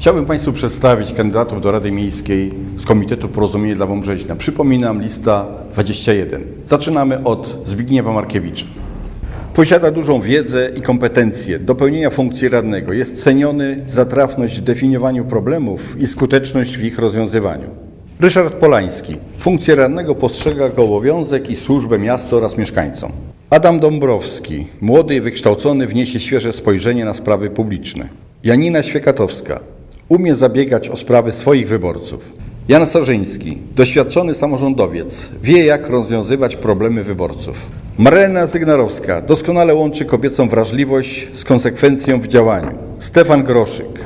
Chciałbym Państwu przedstawić kandydatów do Rady Miejskiej z Komitetu Porozumienie dla Wąbrzeźna. Przypominam, lista 21. Zaczynamy od Zbigniewa Markiewicza. Posiada dużą wiedzę i kompetencje do pełnienia funkcji radnego. Jest ceniony za trafność w definiowaniu problemów i skuteczność w ich rozwiązywaniu. Ryszard Polański. Funkcję radnego postrzega jako obowiązek i służbę miastu oraz mieszkańcom. Adam Dąbrowski. Młody i wykształcony wniesie świeże spojrzenie na sprawy publiczne. Janina Świekatowska. Umie zabiegać o sprawy swoich wyborców. Jan Sarzyński, doświadczony samorządowiec, wie jak rozwiązywać problemy wyborców. Marlena Zygnarowska doskonale łączy kobiecą wrażliwość z konsekwencją w działaniu. Stefan Groszyk,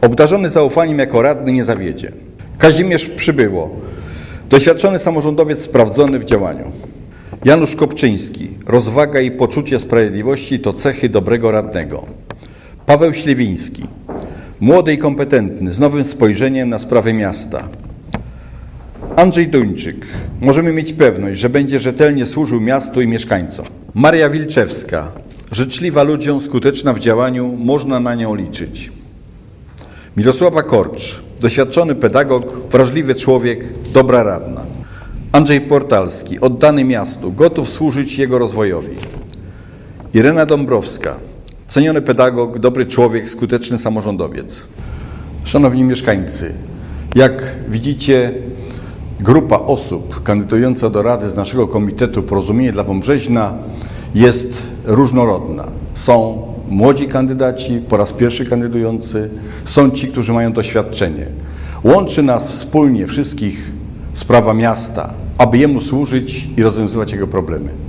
obdarzony zaufaniem jako radny nie zawiedzie. Kazimierz Przybyło, doświadczony samorządowiec sprawdzony w działaniu. Janusz Kopczyński, rozwaga i poczucie sprawiedliwości to cechy dobrego radnego. Paweł Śliwiński, młody i kompetentny, z nowym spojrzeniem na sprawy miasta. Andrzej Duńczyk. Możemy mieć pewność, że będzie rzetelnie służył miastu i mieszkańcom. Maria Wilczewska. Życzliwa ludziom, skuteczna w działaniu, można na nią liczyć. Mirosława Korcz. Doświadczony pedagog, wrażliwy człowiek, dobra radna. Andrzej Portalski. Oddany miastu, gotów służyć jego rozwojowi. Irena Dąbrowska. Ceniony pedagog, dobry człowiek, skuteczny samorządowiec. Szanowni mieszkańcy, jak widzicie, grupa osób kandydująca do Rady z naszego Komitetu Porozumienie dla Wąbrzeźna jest różnorodna. Są młodzi kandydaci, po raz pierwszy kandydujący, są ci, którzy mają doświadczenie. Łączy nas wspólnie wszystkich sprawa miasta, aby jemu służyć i rozwiązywać jego problemy.